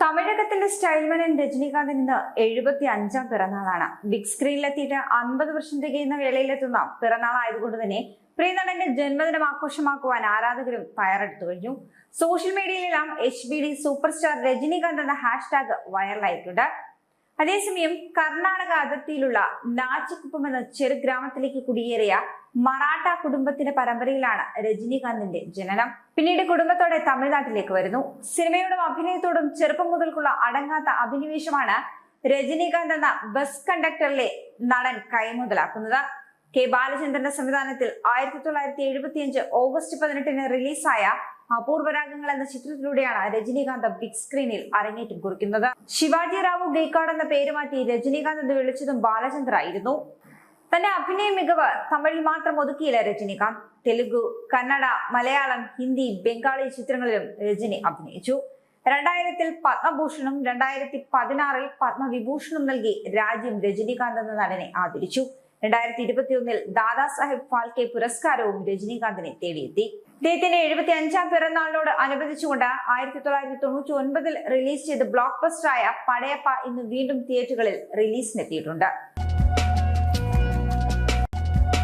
തമിഴകത്തിന്റെ സ്റ്റൈൽമനൻ രജനീകാന്തൻ ഇന്ന് എഴുപത്തി അഞ്ചാം പിറന്നാളാണ് ബിഗ് സ്ക്രീനിലെത്തിയിട്ട് അൻപത് വർഷം തികയുന്ന വേളയിലെത്തുന്ന പിറന്നാൾ ആയതുകൊണ്ട് തന്നെ പ്രിയനടന്റെ ജന്മദിനം ആഘോഷമാക്കുവാൻ ആരാധകരും തയ്യാറെടുത്തു കഴിഞ്ഞു. Social മീഡിയയിലെല്ലാം H B D super star Rajinikanth എന്ന ഹാഷ്ടാഗ് വൈറലായിട്ടുണ്ട് അതേസമയം കർണാടക അതിർത്തിയിലുള്ള നാച്ചിക്കുപ്പം എന്ന ചെറു ഗ്രാമത്തിലേക്ക് കുടിയേറിയ മറാഠ കുടുംബത്തിന്റെ പരമ്പരയിലാണ് രജനീകാന്തിന്റെ ജനനം. പിന്നീട് കുടുംബത്തോടെ തമിഴ്നാട്ടിലേക്ക് വരുന്നു. സിനിമയോടും അഭിനയത്തോടും ചെറുപ്പം മുതൽക്കുള്ള അടങ്ങാത്ത അഭിനിവേശമാണ് രജനീകാന്ത് എന്ന ബസ് കണ്ടക്ടറിലെ നടൻ കൈമുതലാക്കുന്നത്. കെ ബാലചന്ദ്രന്റെ സംവിധാനത്തിൽ ആയിരത്തി തൊള്ളായിരത്തി എഴുപത്തിയഞ്ച് ഓഗസ്റ്റ് പതിനെട്ടിന് റിലീസായ അപൂർവരാഗങ്ങൾ എന്ന ചിത്രത്തിലൂടെയാണ് രജനീകാന്ത് ബിഗ് സ്ക്രീനിൽ അരങ്ങേറ്റം കുറിക്കുന്നത്. ശിവാജി റാവു ഗൈക്കാട് എന്ന പേര് മാറ്റി രജനീകാന്ത് എന്ന് വിളിച്ചതും ബാലചന്ദ്ര ആയിരുന്നു. തന്റെ അഭിനയ മികവ് തമിഴിൽ മാത്രം ഒതുക്കിയില്ല രജനീകാന്ത്. തെലുഗു കന്നഡ മലയാളം ഹിന്ദി ബംഗാളി ചിത്രങ്ങളിലും രജനി അഭിനയിച്ചു. രണ്ടായിരത്തിൽ പത്മഭൂഷണും രണ്ടായിരത്തി പതിനാറിൽ പത്മവിഭൂഷണും നൽകി രാജ്യം രജനീകാന്ത് എന്ന നടനെ ആദരിച്ചു. രണ്ടായിരത്തി ഇരുപത്തിയൊന്നിൽ ദാദാ സാഹിബ് ഫാൽക്കെ പുരസ്കാരവും രജനീകാന്തിനെ തേടിയെത്തി. അദ്ദേഹത്തിന്റെ എഴുപത്തി അഞ്ചാം പിറന്നാളിനോട് അനുബന്ധിച്ചുകൊണ്ട് ആയിരത്തി തൊള്ളായിരത്തി തൊണ്ണൂറ്റി ഒൻപതിൽ റിലീസ് ചെയ്ത ബ്ലോക്ക് ബസ്റ്ററായ പടയപ്പ ഇന്ന് വീണ്ടും തിയേറ്ററുകളിൽ റിലീസിനെത്തിയിട്ടുണ്ട്.